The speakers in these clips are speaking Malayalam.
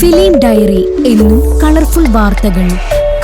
ഫിലിം ഡയറി എന്നും കളർഫുൾ വാർത്തകൾ.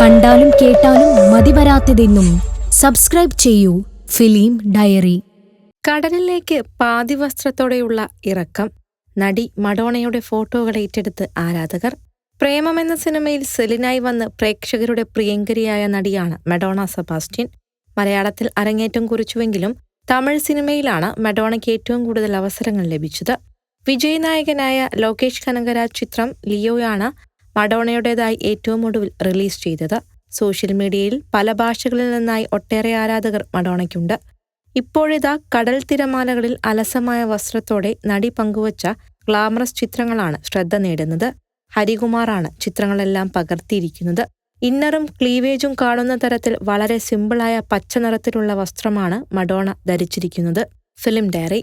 കണ്ടാലും കേട്ടാലും മതിവരാത്തതെന്നും സബ്സ്ക്രൈബ് ചെയ്യൂ ഫിലിം ഡയറി. കടലിലേക്ക് പാതി വസ്ത്രത്തോടെയുള്ള ഇറക്കം. നടി മഡോണയുടെ ഫോട്ടോകൾ ഏറ്റെടുത്ത് ആരാധകർ. പ്രേമം എന്ന സിനിമയിൽ സെലിനായി വന്ന് പ്രേക്ഷകരുടെ പ്രിയങ്കരിയായ നടിയാണ് മെഡോണ സെബാസ്റ്റ്യൻ. മലയാളത്തിൽ അരങ്ങേറ്റം കുറിച്ചുവെങ്കിലും തമിഴ് സിനിമയിലാണ് മെഡോണയ്ക്ക് ഏറ്റവും കൂടുതൽ അവസരങ്ങൾ ലഭിച്ചത്. വിജയ് നായകനായ ലോകേഷ് കനകരാജ് ചിത്രം ലിയോയാണ് മഡോണയുടേതായി ഏറ്റവും ഒടുവിൽ റിലീസ് ചെയ്തത്. സോഷ്യൽ മീഡിയയിൽ പല ഭാഷകളിൽ നിന്നായി ഒട്ടേറെ ആരാധകർ മഡോണയ്ക്കുണ്ട്. ഇപ്പോഴിതാ കടൽ തിരമാലകളിൽ അലസമായ വസ്ത്രത്തോടെ നടി പങ്കുവച്ച ഗ്ലാമറസ് ചിത്രങ്ങളാണ് ശ്രദ്ധ നേടുന്നത്. ഹരികുമാറാണ് ചിത്രങ്ങളെല്ലാം പകർത്തിയിരിക്കുന്നത്. ഇന്നറും ക്ലീവേജും കാണുന്ന തരത്തിൽ വളരെ സിമ്പിളായ പച്ച നിറത്തിലുള്ള വസ്ത്രമാണ് മഡോണ ധരിച്ചിരിക്കുന്നത്. Film diary.